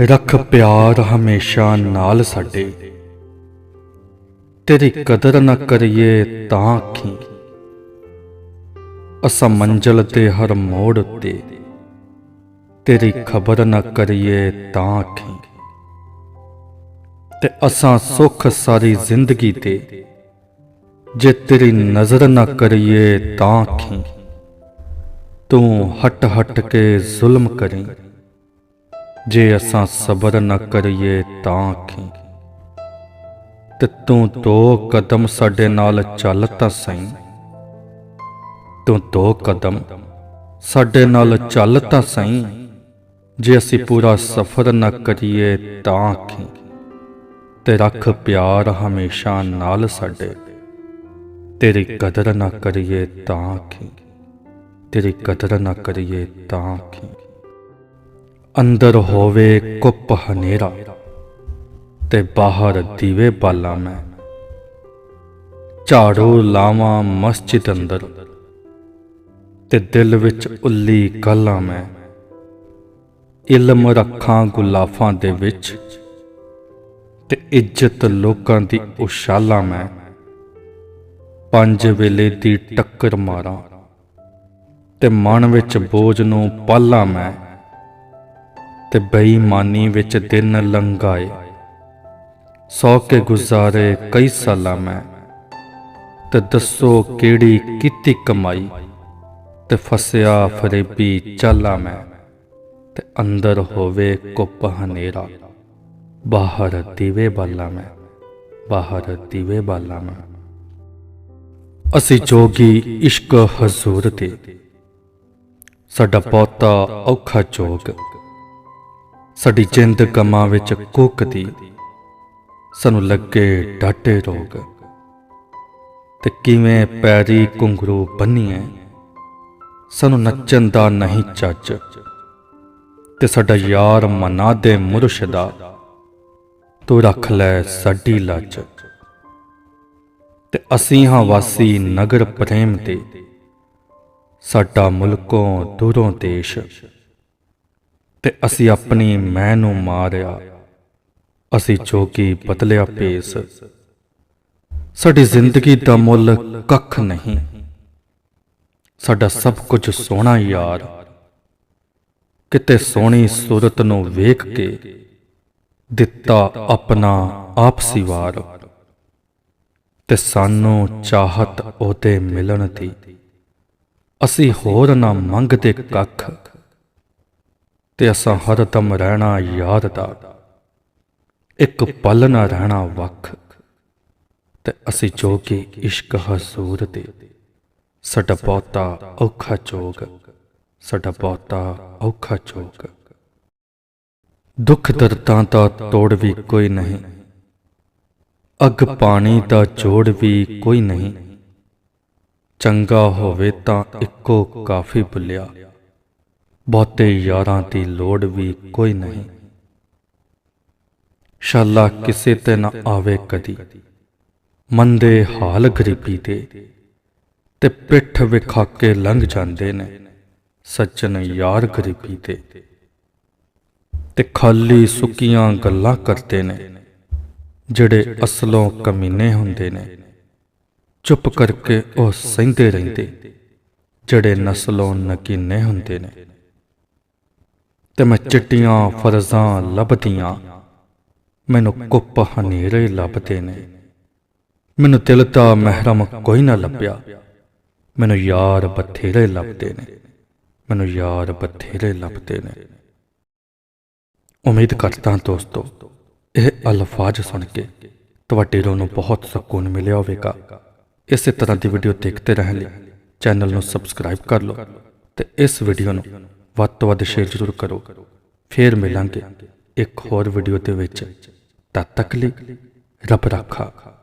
ਰੱਖ ਪਿਆਰ ਹਮੇਸ਼ਾ ਨਾਲ ਸਾਡੇ। ਤੇਰੀ ਕਦਰ ਨਾ ਕਰੀਏ ਤਾਂ ਆਖੀ ਅਸਾਂ ਮੰਜ਼ਲ ਤੇ ਹਰ ਮੋੜ ਉੱਤੇ। ਤੇਰੀ ਖਬਰ ਨਾ ਕਰੀਏ ਤਾਂ ਆਖੀ ਤੇ ਅਸਾਂ ਸੁੱਖ ਸਾਰੀ ਜ਼ਿੰਦਗੀ ਤੇ। ਜੇ ਤੇਰੀ ਨਜ਼ਰ ਨਾ ਕਰੀਏ ਤਾਂ ਆਖੀ ਤੂੰ ਹਟ ਹਟ ਕੇ ਜ਼ੁਲਮ ਕਰੀਂ। ਜੇ ਅਸਾਂ ਸਬਰ ਨਾ ਕਰੀਏ ਤਾਂ ਆਖੀ ਤੇ ਤੂੰ ਦੋ ਕਦਮ ਸਾਡੇ ਨਾਲ ਚੱਲ ਤਾਂ ਸਹੀਂ। ਤੂੰ ਦੋ ਕਦਮ ਸਾਡੇ ਨਾਲ ਚੱਲ ਤਾਂ ਸਹੀਂ। ਜੇ ਅਸੀਂ ਪੂਰਾ ਸਫ਼ਰ ਨਾ ਕਰੀਏ ਤਾਂ ਆਖੀ ਤੇ ਰੱਖ ਪਿਆਰ ਹਮੇਸ਼ਾ ਨਾਲ ਸਾਡੇ। ਤੇਰੀ ਕਦਰ ਨਾ ਕਰੀਏ ਤਾਂ ਆਖੀ ਤੇਰੀ ਕਦਰ ਨਾ ਕਰੀਏ ਤਾਂ ਆਖੀ ਅੰਦਰ ਹੋਵੇ ਕੁੱਪ ਹਨੇਰਾ ਤੇ ਬਾਹਰ ਦੀਵੇ ਬਾਲਾਂ ਮੈਂ। ਝਾੜੂ ਲਾਵਾਂ ਮਸਜਿਦ ਅੰਦਰ ਤੇ ਦਿਲ ਵਿੱਚ ਉੱਲੀ ਗੱਲਾਂ ਮੈਂ। ਇਲਮ ਰੱਖਾਂ ਗੁਲਾਫਾਂ ਦੇ ਵਿੱਚ ਤੇ ਇੱਜ਼ਤ ਲੋਕਾਂ ਦੀ ਉਸ਼ਾਲਾ ਮੈਂ। ਪੰਜ ਵੇਲੇ ਦੀ ਟੱਕਰ ਮਾਰਾਂ ਤੇ ਮਨ ਵਿੱਚ ਬੋਝ ਨੂੰ ਪਾਲਾਂ ਮੈਂ। ਤੇ ਬੇਈਮਾਨੀ ਵਿੱਚ ਦਿਨ ਲੰਘਾਏ। ਸੌ ਕੇ ਗੁਜ਼ਾਰੇ ਕਈ ਸਾਲਾਂ ਮੈਂ, ਤੇ ਦੱਸੋ ਕਿਹੜੀ ਕੀਤੀ ਕਮਾਈ, ਤੇ ਫਸਿਆ ਫਰੇਬੀ ਚਾਲਾ ਮੈਂ, ਤੇ ਅੰਦਰ ਹੋਵੇ ਕੁੱਪ ਹਨੇਰਾ, ਬਾਹਰ ਦੀਵੇ ਬਾਲਾ ਮੈਂ, ਬਾਹਰ ਦੀਵੇ ਬਾਲਾ ਮੈਂ। ਅਸੀਂ ਜੋਗੀ ਇਸ਼ਕ ਹਜ਼ੂਰ ਤੇ, ਸਾਡਾ ਬਹੁਤਾ ਔਖਾ ਜੋਗ ਸਾਡੀ ਜਿੰਦ ਕਮਾਂ ਵਿੱਚ ਕੁੱਕਦੀ। ਸਾਨੂੰ ਲੱਗੇ ਡਾਟੇ ਰੋਗ। ਤੇ ਕਿਵੇਂ ਪੈਰੀ ਕੁੰਗਰੂ ਬੰਨੀਏ। ਸਾਨੂੰ ਨੱਚਣ ਦਾ ਨਹੀਂ ਚੱਜ। ਤੇ ਸਾਡਾ ਯਾਰ ਮਨਾ ਦੇ ਮੁਰਸ਼ਦਾ ਤੂੰ ਰੱਖ ਲੈ ਸਾਡੀ ਲੱਜ। ਤੇ ਅਸੀਂ ਹਾਂ ਵਾਸੀ ਨਗਰ ਪ੍ਰੇਮ ਤੇ ਸਾਡਾ ਮੁਲਕੋਂ ਦੂਰੋਂ ਦੇਸ਼। ਤੇ ਅਸੀਂ ਆਪਣੀ ਮੈਂ ਨੂੰ ਮਾਰਿਆ। ਅਸੀਂ ਜੋਗੀ ਬਦਲਿਆ ਪੇਸ ਸਾਡੀ ਜ਼ਿੰਦਗੀ ਦਾ ਮੁੱਲ ਕੱਖ ਨਹੀਂ। ਸਾਡਾ ਸਭ ਕੁਝ ਸੋਹਣਾ ਯਾਰ। ਕਿਤੇ ਸੋਹਣੀ ਸੂਰਤ ਨੂੰ ਵੇਖ ਕੇ ਦਿੱਤਾ ਆਪਣਾ ਆਪਸੀ ਵਾਰ। ਤੇ ਸਾਨੂੰ ਚਾਹਤ ਉਹਦੇ ਮਿਲਣ ਦੀ। ਅਸੀਂ ਹੋਰ ਨਾ ਮੰਗਦੇ ਕੱਖ। ਤੇ ਅਸਾਂ ਹਰਦਮ ਰਹਿਣਾ ਯਾਦ ਦਾ। ਇੱਕ ਪਲ ਨਾ ਰਹਿਣਾ ਵੱਖ। ਤੇ ਅਸੀਂ ਜੋਗੀ ਇਸ਼ਕ ਹਜ਼ੂਰ ਦੇ ਸਾਡਾ ਬਹੁਤਾ ਔਖਾ ਚੋਗ ਸਾਡਾ ਬਹੁਤਾ ਔਖਾ ਜੋਗ। ਦੁੱਖ ਦਰਦਾਂ ਦਾ ਤੋੜ ਵੀ ਕੋਈ ਨਹੀਂ। ਅੱਗ ਪਾਣੀ ਦਾ ਜੋੜ ਵੀ ਕੋਈ ਨਹੀਂ। ਚੰਗਾ ਹੋਵੇ ਤਾਂ ਇੱਕੋ ਕਾਫੀ ਬੁੱਲਿਆ। ਬਹੁਤੇ ਯਾਰਾਂ ਦੀ ਲੋੜ ਵੀ ਕੋਈ ਨਹੀਂ। ਸ਼ਾਲਾ ਕਿਸੇ ਤੇ ਨਾ ਆਵੇ ਕਦੀ। ਮੰਦੇ ਹਾਲ ਗਰੀਬੀ ਦੇ ਤੇ ਪਿੱਠ ਵਿਖਾ ਕੇ ਲੰਘ ਜਾਂਦੇ ਨੇ ਸੱਜਣ ਯਾਰ ਗਰੀਬੀ ਦੇ। ਤੇ ਖਾਲੀ ਸੁੱਕੀਆਂ ਗੱਲਾਂ ਕਰਦੇ ਨੇ ਜਿਹੜੇ ਅਸਲੋਂ ਕਮੀਨੇ ਹੁੰਦੇ ਨੇ। ਚੁੱਪ ਕਰਕੇ ਉਹ ਸਹਿੰਦੇ ਰਹਿੰਦੇ ਜਿਹੜੇ ਨਸਲੋਂ ਨਕੀਨੇ ਹੁੰਦੇ ਨੇ। ਤੇ ਮੈਂ ਚਿੱਟੀਆਂ ਫਰਜ਼ਾਂ ਲੱਭਦੀਆਂ। ਮੈਨੂੰ ਕੁੱਪ ਹਨੇਰੇ ਲੱਭਦੇ ਨੇ। ਮੈਨੂੰ ਦਿਲ ਦਾ ਮਹਿਰਮ ਕੋਈ ਨਾ ਲੱਭਿਆ। ਮੈਨੂੰ ਯਾਰ ਬਥੇਰੇ ਲੱਭਦੇ ਨੇ। ਮੈਨੂੰ ਯਾਰ ਬਥੇਰੇ ਲੱਭਦੇ ਨੇ। ਉਮੀਦ ਕਰਦਾ ਹਾਂ ਦੋਸਤੋ, ਇਹ ਅਲਫਾਜ਼ ਸੁਣ ਕੇ ਤੁਹਾਡੇ ਰੂਹ ਨੂੰ ਬਹੁਤ ਸਕੂਨ ਮਿਲਿਆ ਹੋਵੇਗਾ। ਇਸੇ ਤਰ੍ਹਾਂ ਦੀ ਵੀਡੀਓ ਦੇਖਦੇ ਰਹਿਣ ਲਈ ਚੈਨਲ ਨੂੰ ਸਬਸਕ੍ਰਾਈਬ ਕਰ ਲਓ ਤੇ ਇਸ ਵੀਡੀਓ ਨੂੰ ਵੱਧ ਤੋਂ ਵੱਧ ਸ਼ੇਅਰ ਜ਼ਰੂਰ ਕਰੋ। ਫੇਰ ਮਿਲਾਂਗੇ ਇੱਕ ਹੋਰ ਵੀਡੀਓ ਦੇ ਵਿੱਚ। ਤਦ ਤੱਕ ਲਈ ਰੱਬ ਰਾਖਾ।